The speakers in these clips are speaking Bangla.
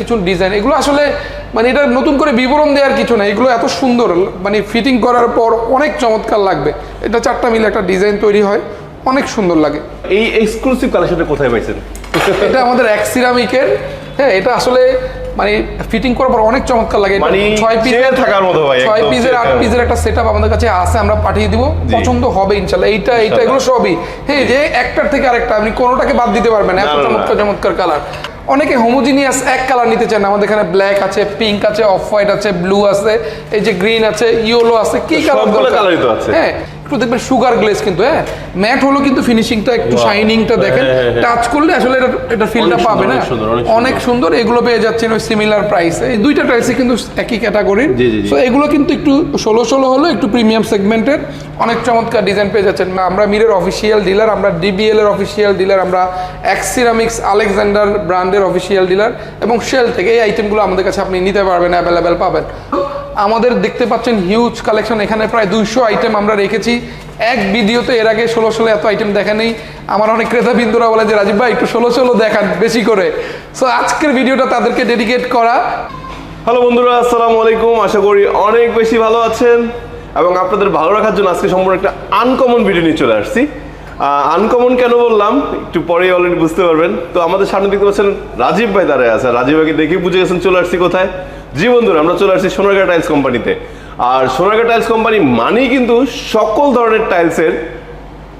কিছু ডিজাইন এগুলো আসলে মানে এটা নতুন করে বিবরণ দেওয়ার কিছু না এগুলো এত সুন্দর মানে ফিটিং করার পর অনেক চমৎকার লাগবে। এটা চারটা মিলে একটা ডিজাইন তৈরি হয় অনেক সুন্দর লাগে। এই এক্সক্লুসিভ কালেকশনটা কোথায় পাইছেন? এটা আমাদের এক সিরামিকের হ্যাঁ এটা আসলে মানে ফিটিং করার পর অনেক চমৎকার লাগে। মানে ছয় পিসের থাকার মতো ভাই, ছয় পিসের আট পিসের একটা সেট আমাদের কাছে আছে আমরা পাঠিয়ে দিব। পছন্দ হবে ইনশাল্লাহ। এইটা এইটা এগুলো সবই। হ্যাঁ যে একটার থেকে আরেকটা আপনি কোনোটাকে বাদ দিতে পারবেন এত। চমৎকার চমৎকার কালার অনেকে হোমোজিনিয়াস এক কালার নিতে চান আমাদের এখানে ব্ল্যাক আছে পিঙ্ক আছে অফ হোয়াইট আছে ব্লু আছে এই যে গ্রিন আছে ইয়েলো আছে কি কালার। হ্যাঁ একটু দেখবেন সুগার গ্লেজ কিন্তু হ্যাঁ? ম্যাট হলো কিন্তু ফিনিশিংটা একটু শাইনিংটা দেখেন। হ্যাঁ, হ্যাঁ, হ্যাঁ। টাচ করলে আসলে এটা এটা ফিলটা পাবে না অনেক সুন্দর, এগুলো পেয়ে যাচ্ছেন ওই সিমিলার প্রাইসে এই দুইটা প্রাইসে কিন্তু একই ক্যাটাগরির। তো এগুলো কিন্তু একটু ষোলো ষোলো হলো একটু প্রিমিয়াম সেগমেন্টের অনেক চমৎকার ডিজাইন পেয়ে যাচ্ছেন। আমরা মিরের অফিসিয়াল ডিলার আমরা ডিবিএল এর অফিসিয়াল ডিলার আমরা এক্সিরামিক্স আলেকজান্ডার ব্র্যান্ডের অফিসিয়াল ডিলার এবং শেল থেকে এই আইটেমগুলো আমাদের কাছে আপনি নিতে পারবেন অ্যাভেলেবেল পাবেন। আমাদের দেখতে পাচ্ছেন হিউজ কালেকশন এখানে প্রায় দুইশো আইটেম আমরা রেখেছি। এক ভিডিওতে এর আগে ষোলো ষোলো এত আইটেম দেখা নেই। আমার অনেক ক্রেতা বিন্দুরা বলে যে, রাজীব ভাই, একটু ষোলো ষোলো দেখান বেশি করে। সো আজকের ভিডিওটা তাদেরকে ডেডিকেট করা। হ্যালো বন্ধুরা, আসসালামু আলাইকুম। আশা করি অনেক বেশি ভালো আছেন এবং আপনাদের ভালো রাখার জন্য আজকে সম্পূর্ণ একটা আনকমন ভিডিও নিয়ে চলে আসছি। আনকমন কেন বললাম? একটু পরেই অলরেডি বুঝতে পারবেন। তো আমাদের সামনে দেখতে পাচ্ছেন রাজীব ভাই দাঁড়ায় আছে। রাজীব ভাইকে দেখে বুঝে গেছেন চলে আসছি কোথায়। জি বন্ধুরা আমরা চলে আসছি সোনারগাঁ টাইলস কোম্পানিতে আর সোনারগাঁ টাইলস কোম্পানি মানেই কিন্তু সকল ধরনের টাইলসের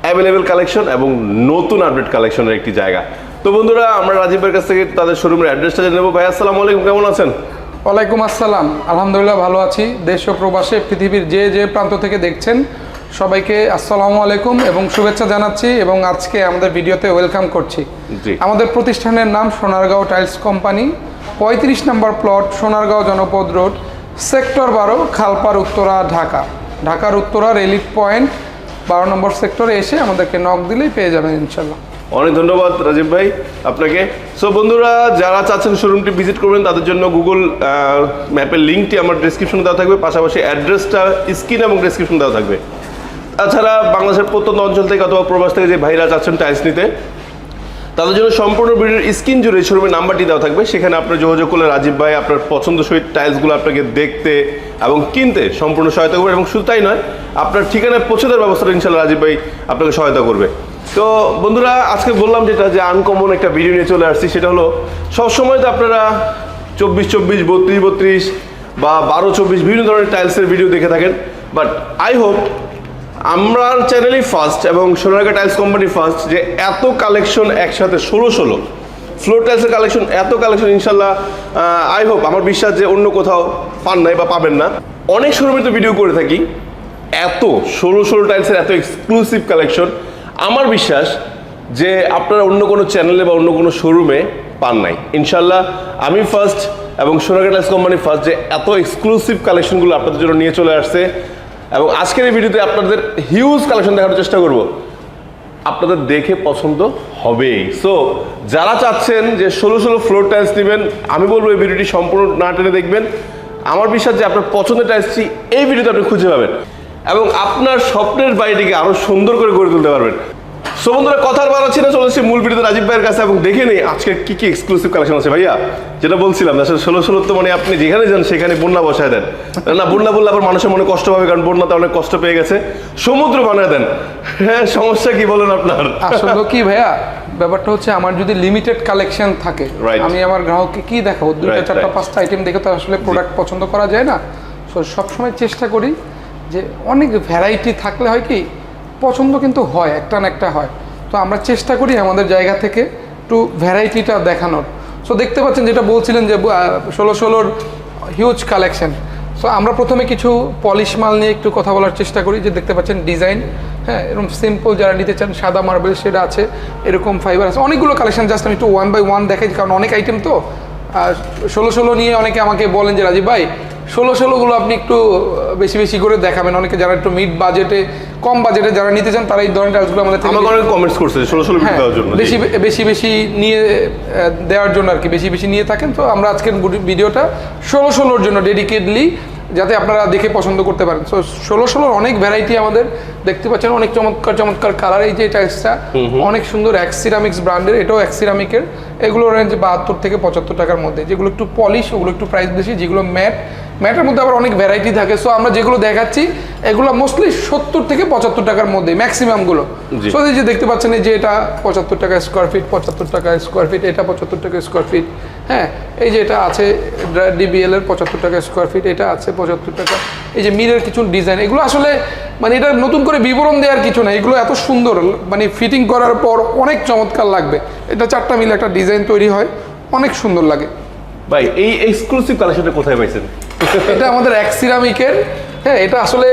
অ্যাভেলেবেল কালেকশন এবং নতুন আপডেট কালেকশনের একটি জায়গা। তো বন্ধুরা আমরা রাজীবের কাছ থেকে তাদের শোরুমের অ্যাড্রেসটা জেনে নেব। ভাই আসসালামু আলাইকুম কেমন আছেন? ওয়ালাইকুম আসসালাম। আলহামদুলিল্লাহ ভালো আছি। দেশ ও প্রবাসে পৃথিবীর যে যে প্রান্ত থেকে দেখছেন সবাইকে আসসালামু আলাইকুম এবং শুভেচ্ছা জানাচ্ছি এবং আজকে আমাদের ভিডিওতে ওয়েলকাম করছি। জি। আমাদের প্রতিষ্ঠানের নাম সোনারগাঁও টাইলস কোম্পানি পঁয়ত্রিশ নম্বর প্লট সোনারগাঁও জনপদ রোড, সেক্টর বারো, খালপার উত্তরা, ঢাকা। ঢাকার উত্তরা রেলিট পয়েন্ট, বারো নম্বর সেক্টরে এসে আমাদেরকে নক দিলেই পেয়ে যাবেন ইনশাল্লাহ। অনেক ধন্যবাদ রাজীব ভাই আপনাকে। সো বন্ধুরা, যারা চাচ্ছেন শোরুমটি ভিজিট করবেন, তাদের জন্য গুগল ম্যাপের লিঙ্কটি আমার ডিসক্রিপশনে দেওয়া থাকবে। পাশাপাশি অ্যাড্রেসটা স্ক্রিন এবং ডিসক্রিপশন দেওয়া থাকবে। তাছাড়া বাংলাদেশের প্রত্যন্ত অঞ্চল থেকে অথবা প্রবাস থেকে যে ভাইরা চাচ্ছেন টাইলস নিতে তাদের জন্য সম্পূর্ণ ভিডিওর স্ক্রিন জুড়ে শোরুমের নাম্বারটি দেওয়া থাকবে। সেখানে আপনার যোগাযোগ করলে রাজীব ভাই আপনার পছন্দ সহিত টাইলসগুলো আপনাকে দেখতে এবং কিনতে সম্পূর্ণ সহায়তা করবে এবং শুধু তাই নয়, আপনার ঠিকানায় পৌঁছে দেওয়ার ব্যবস্থাটা ইনশাল্লাহ রাজীব ভাই আপনাকে সহায়তা করবে। তো বন্ধুরা, আজকে বললাম যেটা যে আনকমন একটা ভিডিও নিয়ে চলে আসছি, সেটা হলো সবসময় তো আপনারা চব্বিশ চব্বিশ, বত্রিশ বত্রিশ বা বারো, চব্বিশ বিভিন্ন ধরনের টাইলসের ভিডিও দেখে থাকেন। বাট আই হোপ আমরা চ্যানেলই ফার্স্ট এবং সোনারগা টাইলস কোম্পানি ফার্স্ট যে এত কালেকশন একসাথে ষোলো ষোলো। ফ্লোর টাইলসের কালেকশন এত কালেকশন ইনশাল্লাহ আই হোপ আমার বিশ্বাস যে অন্য কোথাও পান নাই বা পাবেন না। অনেক শোরুমে তো ভিডিও করে থাকি। এত ষোলো ষোলো টাইলসের এত এক্সক্লুসিভ কালেকশন আমার বিশ্বাস যে আপনারা অন্য কোনো চ্যানেলে বা অন্য কোনো শোরুমে পান নাই। ইনশাল্লাহ, আমি ফার্স্ট এবং সোনারগা টাইলস কোম্পানি ফার্স্ট যে এত এক্সক্লুসিভ কালেকশনগুলো আপনাদের জন্য নিয়ে চলে আসছে। এবং আজকের এই ভিডিওতে আপনাদের হিউজ কালেকশন দেখার চেষ্টা করব। আপনাদের দেখে পছন্দ হবেই। সো যারা চাচ্ছেন যে ষোলো ষোলো ফ্লোর টাইলস নেবেন, আমি বলব এই ভিডিওটি সম্পূর্ণ না টেনে দেখবেন। আমার বিশ্বাস যে আপনার পছন্দের টাইলসটি এই ভিডিওতে আপনি খুঁজে পাবেন এবং আপনার স্বপ্নের বাড়িটিকে আরও সুন্দর করে গড়ে তুলতে পারবেন। সো বন্ধুরা কথার বাড়াচ্ছি না চলে এসেছি মূল ভিডিওতে রাজীব ভাইয়ের কাছে এবং দেখে নেই আজকে কি কি এক্সক্লুসিভ কালেকশন আছে। ভাইয়া যেটা বলছিলাম আসলে ষোলো ষোলো তো মানে আপনি যেখানে যান সেখানে বন্যা বসায় দেন। না বন্যা বললে আবার মানুষের মনে কষ্ট পাবে কারণ বন্যাতে অনেক কষ্ট পেয়ে গেছে। সমুদ্র বানায় দেন। হ্যাঁ সমস্যা কি বলেন আপনার? আসলে কি ভাইয়া ব্যাপারটা হচ্ছে আমার যদি লিমিটেড কালেকশন থাকে. আমি আমার গ্রাহককে কি দেখাবো? দুইটা চারটা পাঁচটা আইটেম দেখে তো আসলে প্রোডাক্ট পছন্দ করা যায় না। সো সবসময় চেষ্টা করি যে অনেক ভ্যারাইটি থাকলে হয় কি পছন্দ কিন্তু হয় একটা না একটা হয়। তো আমরা চেষ্টা করি আমাদের জায়গা থেকে একটু ভ্যারাইটিটা দেখানোর। সো দেখতে পাচ্ছেন যেটা বলছিলেন যে ষোলো ষোলোর হিউজ কালেকশন সো আমরা প্রথমে কিছু পলিশ মাল নিয়ে একটু কথা বলার চেষ্টা করি যে, দেখতে পাচ্ছেন ডিজাইন হ্যাঁ এরকম সিম্পল যারা নিতে চান, সাদা মার্বেল সেটা আছে, এরকম ফাইবার আছে, অনেকগুলো কালেকশন জাস্ট আমি একটু ওয়ান বাই ওয়ান দেখাই, কারণ অনেক আইটেম তো। ষোলো ষোলো নিয়ে অনেকে আমাকে বলেন যে, রাজীব ভাই, ষোলো ষোলোগুলো আপনি একটু বেশি বেশি করে দেখাবেন। অনেকে যারা একটু মিড বাজেটে কম বাজেটে যারা নিতে চান তারা এই ধরনের টাইলসগুলো আমাদের আমাকে অনেক কমেন্টস করছে ষোলো ষোলো হ্যাঁ, দেওয়ার জন্য। বেশি বেশি বেশি নিয়ে দেওয়ার জন্য আর কি বেশি বেশি নিয়ে থাকেন। তো আমরা আজকের ভিডিওটা ষোলো ষোলোর জন্য ডেডিকেটলি যাতে আপনারা দেখে পছন্দ করতে পারেন। সো ষোলো ষোলোর অনেক ভ্যারাইটি আমাদের দেখতে পাচ্ছেন অনেক চমৎকার চমৎকার কালার এই যে টাইলসটা অনেক সুন্দর এক্সিরামিক্স ব্র্যান্ডের এটাও এক্সিরামিকের এগুলো রেঞ্জ বাহাত্তর থেকে পঁচাত্তর টাকার মধ্যে। যেগুলো একটু পলিশ ওগুলো একটু প্রাইস বেশি যেগুলো ম্যাট ম্যাটের মধ্যে আবার অনেক ভ্যারাইটি থাকে। সো আমরা যেগুলো দেখাচ্ছি এগুলো মোস্টলি সত্তর থেকে পঁচাত্তর টাকার মধ্যে ম্যাক্সিমামগুলো। সো এই যে দেখতে পাচ্ছেন এই যে এটা পঁচাত্তর টাকা স্কোয়ার ফিট পঁচাত্তর টাকা স্কোয়ার ফিট এটা পঁচাত্তর টাকা স্কোয়ার ফিট হ্যাঁ এই যে এটা আছে ডিবিএল এর পঁচাত্তর টাকা স্কোয়ার ফিট এটা আছে পঁচাত্তর টাকা। এই যে মিরের কিছু ডিজাইন এগুলো আসলে মানে এটা নতুন করে বিবরণ দেওয়ার কিছু না এগুলো এত সুন্দর মানে ফিটিং করার পর অনেক চমৎকার লাগবে। এটা চারটা মিলে একটা ডিজাইন তৈরি হয় অনেক সুন্দর লাগে। ভাই এই এক্সক্লুসিভ কালেকশনটা কোথায় পাইছেন? এটা আমাদের এক সিরামিকের হ্যাঁ এটা আসলে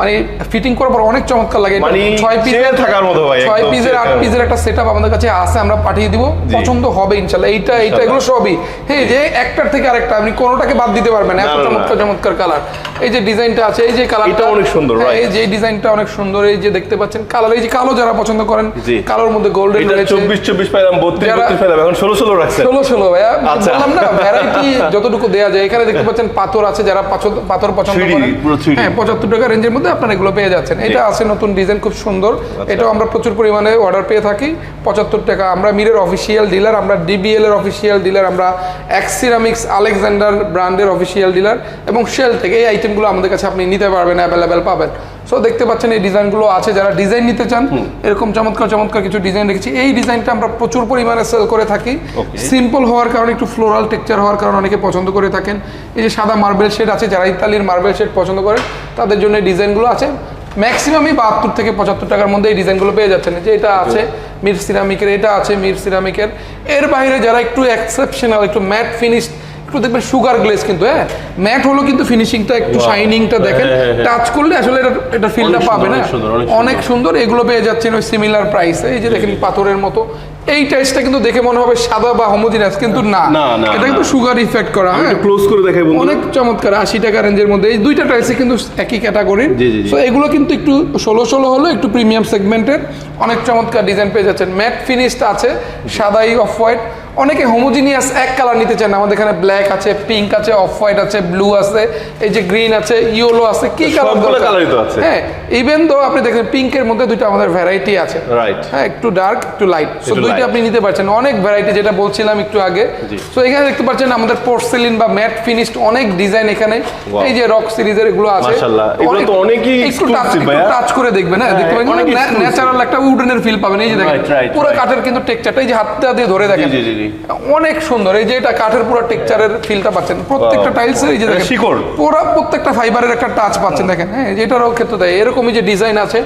মানে ফিটিং করার পর অনেক চমৎকার লাগে। মানে ছয় পিসের থাকার মতো ভাই, ছয় পিসের আট পিসের একটা সেটআপ আমাদের কাছে আছে আমরা পাঠিয়ে দিব। পছন্দ হবে ইনশাল্লাহ এইটা এইটা এগুলো সবই। হ্যাঁ যে একটার থেকে আরেকটা আপনি কোনোটাকে বাদ দিতে পারবেন না। এত চমৎকার চমৎকার কালার এই যে ডিজাইনটা আছে এই যে কালারটা এটা অনেক সুন্দর, right? এই যে ডিজাইনটা অনেক সুন্দর। এই যে দেখতে পাচ্ছেন কালার এই যে কালো যারা পছন্দ করেন কালোর মধ্যে গোল্ডেন রয়েছে। চব্বিশ চব্বিশ পাইলাম বত্রিশ যারা- বত্রিশ পাইলাম এখন ষোলো ষোলো রাখছেন। ষোলো ষোলো ভাইয়া। আচ্ছা। বললাম না ভ্যারাইটি যতটুকু দেওয়া যায়। এখানে দেখতে পাচ্ছেন পাথর আছে যারা পাথর- পাথর পছন্দ করেন। হ্যাঁ পঁচাত্তর টাকা রেঞ্জের মধ্যে আপনারা এগুলো পেয়ে যাচ্ছেন। এটা আছে নতুন ডিজাইন খুব সুন্দর। আচ্ছা। এটাও আমরা প্রচুর পরিমাণে অর্ডার পেয়ে থাকি। পঁচাত্তর টাকা আমরা মিরের অফিসিয়াল ডিলার আমরা ডিবিএল এর অফিসিয়াল ডিলার আমরা এক্সিরামিক্স আলেকজান্ডার ব্র্যান্ডের অফিসিয়াল ডিলার এবং শেল থেকে এই আইটেমগুলো আমাদের কাছে আপনি নিতে পারবেন অ্যাভেলেবেল পাবেন। সো দেখতে পাচ্ছেন এই ডিজাইনগুলো আছে যারা ডিজাইন নিতে চান এরকম চমৎকার চমৎকার কিছু ডিজাইন রেখেছি। এই ডিজাইনটা আমরা প্রচুর পরিমাণে সেল করে থাকি। সিম্পল হওয়ার কারণে একটু ফ্লোরাল টেক্সচার হওয়ার কারণে অনেকে পছন্দ করে থাকেন। এই যে সাদা মার্বেল শেড আছে যারা ইতালির মার্বেল শেড পছন্দ করেন তাদের জন্য এই ডিজাইনগুলো আছে। ম্যাক্সিমামই বাহাত্তর থেকে পঁচাত্তর টাকার মধ্যে এই ডিজাইনগুলো পেয়ে যাচ্ছেন। যে এটা আছে মির সিরামিকের এটা আছে মির সিরামিকের এর। বাইরে যারা একটু এক্সেপশনাল একটু ম্যাট ফিনিশ একটু দেখবেন সুগার গ্লেজ কিন্তু হ্যাঁ? ম্যাট হলো কিন্তু ফিনিশিংটা একটু শাইনিংটা দেখেন। হ্যাঁ, হ্যাঁ, হ্যাঁ। টাচ করলে আসলে এটা এটা ফিলটা পাবে না অনেক সুন্দর, এগুলো পেয়ে যাচ্ছেন ওই সিমিলার প্রাইসে এই যে দেখেন পাথরের মতো। এই টাইসটা কিন্তু দেখে মনে হবে সাদা বা হোমোজিনাস কিন্তু না। এটা কিন্তু সুগার ইফেক্ট করা হ্যাঁ? ক্লোজ করে দেখাই বন্ধু অনেক চমৎকার আশি টাকা রেঞ্জের মধ্যে। এই দুইটা টাইলসে কিন্তু একই ক্যাটাগরির জি। তো এগুলো কিন্তু একটু ষোলো ষোলো হলো একটু প্রিমিয়াম সেগমেন্টের অনেক চমৎকার ডিজাইন পেয়ে যাচ্ছেন। ম্যাট ফিনিশড আছে সাদাই অফ হোয়াইট অনেকে হোমোজিনিয়াস এক কালার নিতে চান আমাদের এখানে ব্ল্যাক আছে পিঙ্ক আছে অফ হোয়াইট আছে ব্লু আছে এই যে গ্রিন আছে ইয়েলো আছে কি কালার সবগুলো তো আছে। হ্যাঁ ইভেন তো আপনি দেখেন পিঙ্কের মধ্যে দুইটা আমাদের ভ্যারাইটি আছে। Right. হ্যাঁ একটু ডার্ক একটু লাইট সো দুইটা আপনি নিতে পারছেন। অনেক ভ্যারাইটি যেটা বলছিলাম একটু আগে। সো এখানে দেখতে পাচ্ছেন আমাদের পোর্সেলিন বা ম্যাট ফিনিশড অনেক ডিজাইন এখানে। এই যে রক সিরিজের এগুলো আছে। মাশাআল্লাহ, এগুলো তো অনেকই একটু টাচ করে দেখবেন হ্যাঁ দেখতে হ্যাঁ, অনেক পাবেন ন্যাচারাল একটা উডেনের ফিল পাবেন। এই যে দেখেন পুরো. কাঠের কিন্তু টেক্সচারটা এই যে হাতটা দিয়ে ধরে দেখেন। জি, জি, জি। অনেক সুন্দর এই যে এটা কাঠের পুরো টেক্সচারের ফিলটা পাচ্ছেন প্রত্যেকটা Wow. টাইলস এই যে দেখেন শিকড়। পুরো প্রত্যেকটা ফাইবারের একটা টাচ পাচ্ছেন দেখেন হ্যাঁ যেটারও ক্ষেত্রে দেয় এরকমই যে ডিজাইন আছে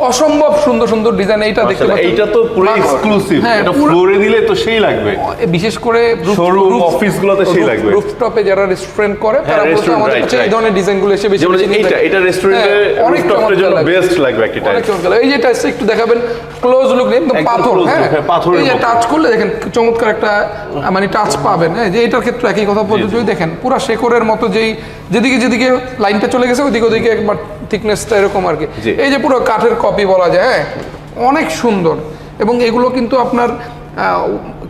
অসম্ভব সুন্দর সুন্দর ডিজাইন এইটা দেখতে পাচ্ছেন। এইটা তো পুরো এক্সক্লুসিভ হ্যাঁ এটা ফ্লোরে দিলে তো সেই লাগবে। বিশেষ করে Showroom, office গুলোতে সেই লাগবে। রুফটপে যারা রেস্টুরেন্ট করে হ্যাঁ, তারা বলতে আমাদের কাছে এই ধরনের ডিজাইনগুলো এসে বেশি বেশি এইটা এটা রেস্টুরেন্টে হ্যাঁ, রুফটপের জন্য বেস্ট লাগবে একটা চমৎকার এই যে টাইলসটা একটু দেখাবেন ক্লোজ লুক নেই একদম পাথর হ্যাঁ। হ্যাঁ, পাথরের এই মতো। টাচ করলে দেখেন চমৎকার একটা মানে টাচ পাবেন। হ্যাঁ যে এটার ক্ষেত্রে একই কথা বলতে যদি দেখেন পুরো শেকরের মতো যেই যেদিকে যেদিকে লাইনটা চলে গেছে ওইদিকে ওদিকে একবার থিকনেসটা এরকম আর কি। এই যে পুরো কাঠের কপি বলা যায় হ্যাঁ অনেক সুন্দর। এবং এগুলো কিন্তু আপনার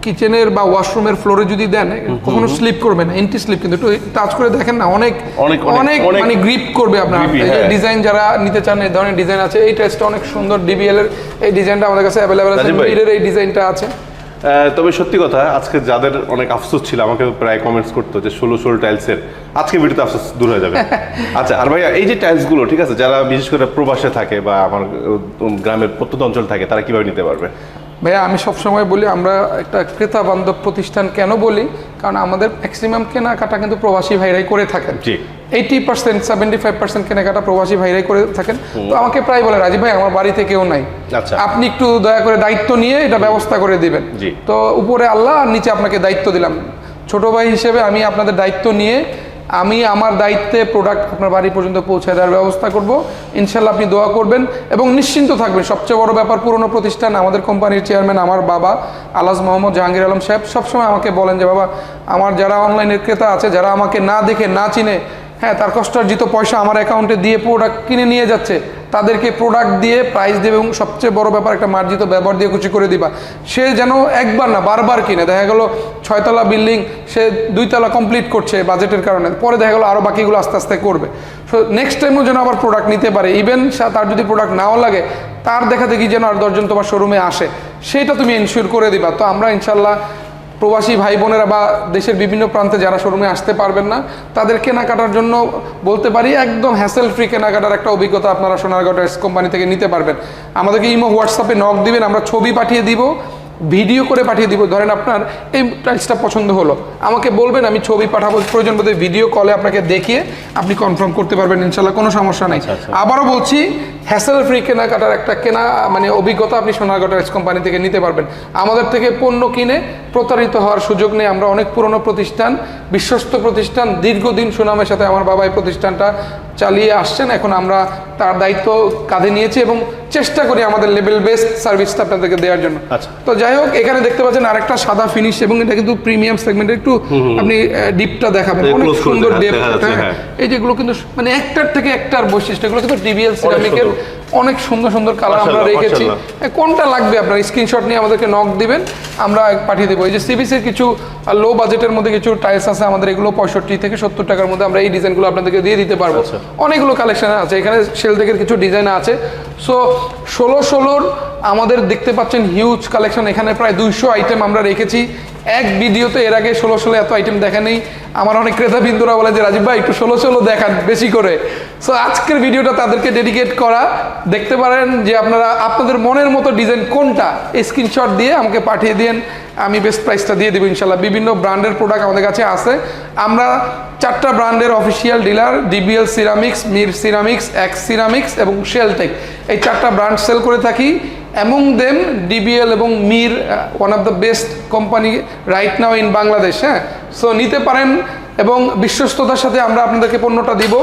কিচেনের বা ওয়াশরুমের ফ্লোরে যদি দেন কখনো স্লিপ করবে না এন্টি স্লিপ কিন্তু। একটু টাচ করে দেখেন না অনেক অনেক, অনেক, মানে গ্রিপ করবে আপনার। যে হ্যাঁ। ডিজাইন যারা নিতে চান এই ধরনের ডিজাইন আছে। এই টেস্টটা অনেক সুন্দর ডিবিএল এর এই ডিজাইনটা আমাদের কাছে অ্যাভেলেবেল আছে। এই ডিজাইনটা আছে। তবে সত্যি কথা আজকে যাদের অনেক আফসোস ছিল আমাকে প্রায় কমেন্টস করতো যে ষোলো ষোলো টাইলসের আজকে ভিডিওতে আফসোস দূর হয়ে যাবে। আচ্ছা আর ভাইয়া এই যে টাইলসগুলো ঠিক আছে যারা বিশেষ করে প্রবাসে থাকে বা আমার গ্রামের প্রত্যন্ত অঞ্চল থাকে তারা কীভাবে নিতে পারবে? ভাইয়া আমি সবসময় বলি আমরা একটা ক্রেতা বান্ধব প্রতিষ্ঠান কেন বলি? কারণ আমাদের ম্যাক্সিমাম কেনাকাটা কিন্তু প্রবাসী ভাইরাই করে থাকেন। জি। Eighty percent seventy five percent কেনাকাটা প্রবাসী ভাইরাই করে থাকেন। তো আমাকে প্রায় বলে রাজীব ভাই আমার বাড়িতে কেউ নাই। আচ্ছা। আপনি একটু দয়া করে দায়িত্ব নিয়ে এটা ব্যবস্থা করে দিবেন। জি। তো উপরে আল্লাহ আর নিচে আপনাকে দায়িত্ব দিলাম। ছোট ভাই হিসেবে আমি আপনাদের দায়িত্ব নিয়ে আমি আমার দায়িত্বে প্রোডাক্ট আপনার বাড়ি পর্যন্ত পৌঁছে দেওয়ার ব্যবস্থা করব। ইনশাল্লাহ আপনি দোয়া করবেন এবং নিশ্চিন্ত থাকবেন। সবচেয়ে বড় ব্যাপার পুরনো প্রতিষ্ঠান আমাদের কোম্পানির চেয়ারম্যান আমার বাবা আলাজ মোহাম্মদ জাহাঙ্গীর আলম সাহেব সবসময় আমাকে বলেন যে বাবা আমার যারা অনলাইনের ক্রেতা আছে যারা আমাকে না দেখে না চিনে হ্যাঁ তার কষ্টার্জিত পয়সা আমার অ্যাকাউন্টে দিয়ে প্রোডাক্ট কিনে নিয়ে যাচ্ছে। তাদেরকে প্রোডাক্ট দিয়ে প্রাইস দেবে এবং সবচেয়ে বড় ব্যাপার, একটা মার্জিত ব্যবহার দিয়ে খুশি করে দিবা। সে যেন একবার না, বারবার কিনে। দেখা গেল ছয়তলা বিল্ডিং সে দুইতলা কমপ্লিট করছে বাজেটের কারণে। পরে দেখা গেলো আরও বাকিগুলো আস্তে আস্তে করবে। সো নেক্সট টাইমও যেন আবার প্রোডাক্ট নিতে পারে। ইভেন তার যদি প্রোডাক্ট নাও লাগে, তার দেখা দেখি যেন আর দশজন তোমার শোরুমে আসে। সেটা তুমি এনশিওর করে দিবা। তো আমরা ইনশাল্লাহ প্রবাসী ভাই বোনেরা বা দেশের বিভিন্ন প্রান্তে যারা শোরুমে আসতে পারবেন না তাদের কেনাকাটার জন্য বলতে পারি একদম হ্যাসেল ফ্রি কেনাকাটার একটা অভিজ্ঞতা আপনারা সোনারগাঁও টাইলস কোম্পানি থেকে নিতে পারবেন। আমাদেরকে ইমো হোয়াটসঅ্যাপে নক দিবেন আমরা ছবি পাঠিয়ে দিব ভিডিও করে পাঠিয়ে দিব। ধরেন আপনার এই টাইলসটা পছন্দ হলো। আমাকে বলবেন আমি ছবি পাঠাবো প্রয়োজন বোধ ভিডিও কলে আপনাকে দেখিয়ে আপনি কনফার্ম করতে পারবেন ইনশাল্লাহ কোনো সমস্যা নাই। আবারও বলছি হ্যাসেল ফ্রি কেনাকাটার একটা কেনা মানে অভিজ্ঞতা আপনি সোনারগাঁও টাইলস কোম্পানি থেকে নিতে পারবেন। আমাদের থেকে পণ্য কিনে প্রতারিত হওয়ার সুযোগ নেই। আমরা অনেক পুরনো প্রতিষ্ঠান বিশ্বস্ত প্রতিষ্ঠান দীর্ঘদিন সুনামের সাথে আমার বাবা এই প্রতিষ্ঠানটা চালিয়ে আসছেন। এখন আমরা তার দায়িত্ব কাঁধে নিয়েছি এবং চেষ্টা করি আমাদের লেভেল বেস্ট সার্ভিসটা আপনাদেরকে দেওয়ার জন্য। আচ্ছা। তো যাই হোক এখানে দেখতে পাচ্ছেন আরেকটা সাদা ফিনিশ এবং এটা কিন্তু প্রিমিয়াম সেগমেন্টের একটু আপনি ডিপটা দেখাবেন। অনেক সুন্দর ডেপ হ্যাঁ। এই যেগুলো কিন্তু মানে একটার থেকে একটার বৈশিষ্ট্য এগুলো কিন্তু ডিবিএল সিরামিকের অনেক সুন্দর সুন্দর কালার আমরা রেখেছি। কোনটা লাগবে? আপনার স্ক্রিনশট নিয়ে আমাদেরকে নক দিবেন আমরা পাঠিয়ে দেবো। এই যে সিবিসির কিছু লো বাজেটের মধ্যে কিছু টাইলস আছে আমাদের এগুলো পঁয়ষট্টি থেকে সত্তর টাকার মধ্যে আমরা এই ডিজাইনগুলো আপনাদেরকে দিয়ে দিতে পারব। আচ্ছা। অনেকগুলো কালেকশন আছে এখানে সেল থেকে কিছু ডিজাইন আছে। সো ষোলো ষোলোর আমাদের দেখতে পাচ্ছেন হিউজ কালেকশন এখানে প্রায় দুইশো আইটেম আমরা রেখেছি। এক ভিডিওতে এর আগে ষোলো ষোলো এত আইটেম দেখা নেই। আমার অনেক ক্রেতা বিন্দুরা বলে যে, রাজীব ভাই, একটু ষোলো ষোলো দেখান বেশি করে। সো আজকের ভিডিওটা তাদেরকে ডেডিকেট করা। দেখতে পারেন যে আপনারা, আপনাদের মনের মতো ডিজাইন কোনটা? স্ক্রিনশট দিয়ে আমাকে পাঠিয়ে দিন আমি বেস্ট প্রাইসটা দিয়ে দেবো ইনশাল্লাহ বিভিন্ন ব্র্যান্ডের প্রোডাক্ট আমাদের কাছে আছে। আমরা চারটা ব্র্যান্ডের official dealer DBL ceramics Mir ceramics X ceramics এবং শেলটেক এই চারটা ব্র্যান্ড সেল করে থাকি। অ্যামং দেম ডিবিএল এবং Mir one of the best company right now in Bangladesh হ্যাঁ? সো নিতে পারেন এবং বিশ্বস্ততার সাথে আমরা আপনাদেরকে পণ্যটা দিব।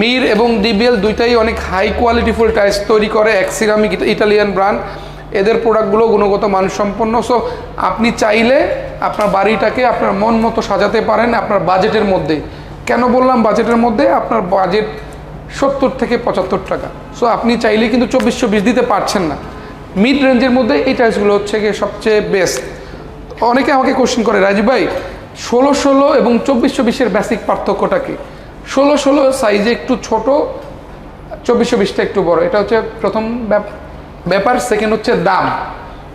মির এবং ডিবিএল দুইটাই অনেক হাই কোয়ালিটিফুল টাইলস তৈরি করে, এক সিরামিক ইটালিয়ান ব্র্যান্ড এদের প্রোডাক্টগুলো গুণগত মানসম্পন্ন। সো আপনি চাইলে আপনার বাড়িটাকে আপনার মন মতো সাজাতে পারেন আপনার বাজেটের মধ্যে। কেন বললাম বাজেটের মধ্যে? আপনার বাজেট সত্তর থেকে পঁচাত্তর টাকা। সো আপনি চাইলে কিন্তু চব্বিশ চব্বিশ দিতে পারছেন না। মিড রেঞ্জের মধ্যে এই টাইলসগুলো হচ্ছে গিয়ে সবচেয়ে বেস্ট অনেকে আমাকে কোশ্চেন করে, রাজীব ভাই, ষোলো ষোলো এবং চব্বিশ চব্বিশের বেসিক পার্থক্যটা কি? ষোলো ষোলো সাইজে একটু ছোট, চব্বিশ চব্বিশটা একটু বড়। এটা হচ্ছে প্রথম ব্যাপ- ব্যাপার। সেকেন্ড হচ্ছে দাম।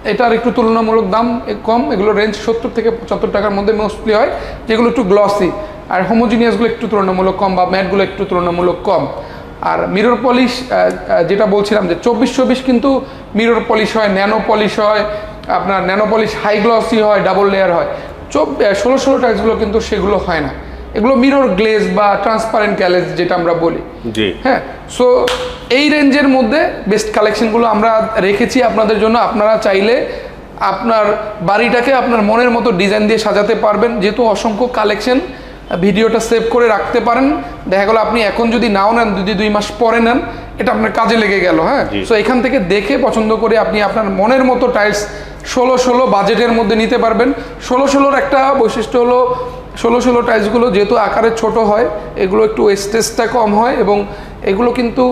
এটার একটু তুলনামূলক দাম কম। এগুলো রেঞ্জ সত্তর থেকে পঁচাত্তর টাকার মধ্যে মোস্টলি হয়, যেগুলো একটু গ্লসি আর হোমোজিনিয়াসগুলো একটু তুলনামূলক কম বা ম্যাটগুলো একটু তুলনামূলক কম। আর মিরর পলিশ যেটা বলছিলাম যে চব্বিশ চব্বিশ কিন্তু মিরর পলিশ হয় ন্যানো পলিশ হয় আপনার ন্যানোপলিশ হাই গ্লসি হয় ডাবল লেয়ার হয়। চব ষোলো ষোলো টাইলসগুলো কিন্তু সেগুলো হয় না। এগুলো মিরর গ্লেজ বা ট্রান্সপারেন্ট গ্যালেজ যেটা আমরা বলি। হ্যাঁ সো এই রেঞ্জের মধ্যে বেস্ট কালেকশনগুলো আমরা রেখেছি আপনাদের জন্য। আপনারা চাইলে আপনার বাড়িটাকে আপনার মনের মতো ডিজাইন দিয়ে সাজাতে পারবেন। যেহেতু অসংখ্য কালেকশন ভিডিওটা সেভ করে রাখতে পারেন। দেখা গেলো আপনি এখন যদি নাও নেন যদি দুই মাস পরে নেন এটা আপনার কাজে লেগে গেল হ্যাঁ? সো এখান থেকে দেখে পছন্দ করে আপনি আপনার মনের মতো টাইলস ষোলো ষোলো বাজেটের মধ্যে নিতে পারবেন। ষোলো ষোলোর একটা বৈশিষ্ট্য হলো, ষোলো ষোলো টাইলসগুলো যেহেতু আকারে ছোট হয়, এগুলো একটু ওয়েস্টেজটা কম হয় এবং এগুলো কিন্তু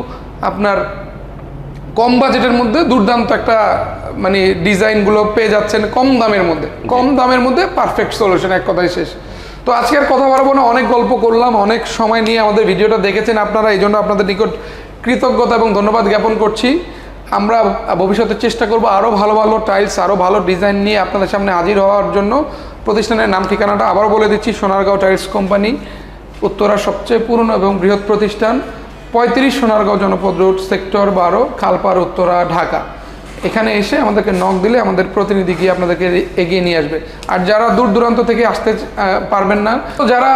আপনার কম বাজেটের মধ্যে দুর্দান্ত একটা মানে ডিজাইনগুলো পেয়ে যাচ্ছেন কম দামের মধ্যে। কম দামের মধ্যে পারফেক্ট সলিউশন এক কথায় শেষ। তো আজকে আর কথা বাড়াবো না, অনেক গল্প করলাম, অনেক সময় নিয়ে আমাদের ভিডিওটা দেখেছেন আপনারা, এই জন্য আপনাদের নিকট কৃতজ্ঞতা এবং ধন্যবাদ জ্ঞাপন করছি। আমরা ভবিষ্যতে চেষ্টা করব আরও ভালো ভালো টাইলস আরও ভালো ডিজাইন নিয়ে আপনাদের সামনে হাজির হওয়ার জন্য। প্রতিষ্ঠানের নাম, ঠিকানাটা আবার বলে দিচ্ছি, সোনারগাঁও টাইলস কোম্পানি উত্তরার সবচেয়ে পুরনো এবং বৃহৎ প্রতিষ্ঠান, পঁয়ত্রিশ সোনারগাঁও জনপদ রোড, সেক্টর বারো, খালপাড়, উত্তরা, ঢাকা। এখানে এসে আমাদেরকে নক দিলে আমাদের প্রতিনিধি গিয়ে আপনাদেরকে এগিয়ে নিয়ে আসবে। আর যারা দূর দূরান্ত থেকে আসতে পারবেন না, তো যারা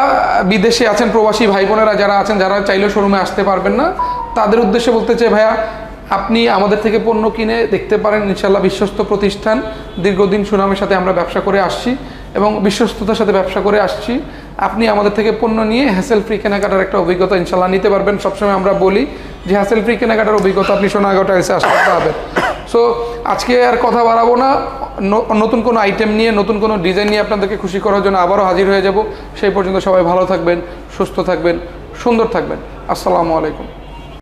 বিদেশে আছেন, প্রবাসী ভাই বোনেরা যারা আছেন, যারা চাইলেও শোরুমে আসতে পারবেন না, তাদের উদ্দেশ্যে বলতে চাই, ভাইয়া আপনি আমাদের থেকে পণ্য কিনে দেখতে পারেন ইনশাল্লাহ বিশ্বস্ত প্রতিষ্ঠান। দীর্ঘদিন সুনামের সাথে আমরা ব্যবসা করে আসছি এবং বিশ্বস্ততার সাথে ব্যবসা করে আসছি। আপনি আমাদের থেকে পণ্য নিয়ে হ্যাসেল ফ্রি কেনাকাটার একটা অভিজ্ঞতা ইনশাল্লাহ নিতে পারবেন। সবসময় আমরা বলি যে হ্যাসেল ফ্রি কেনাকাটার অভিজ্ঞতা আপনি সোনাগাঁওটা এসে আসতে পাবেন সো আজকে আর কথা বাড়াবো না। নতুন কোনো আইটেম নিয়ে, নতুন কোনো ডিজাইন নিয়ে আপনাদেরকে খুশি করার জন্য আবারও হাজির হয়ে যাব। সেই পর্যন্ত সবাই ভালো থাকবেন, সুস্থ থাকবেন, সুন্দর থাকবেন। আসসালামু আলাইকুম।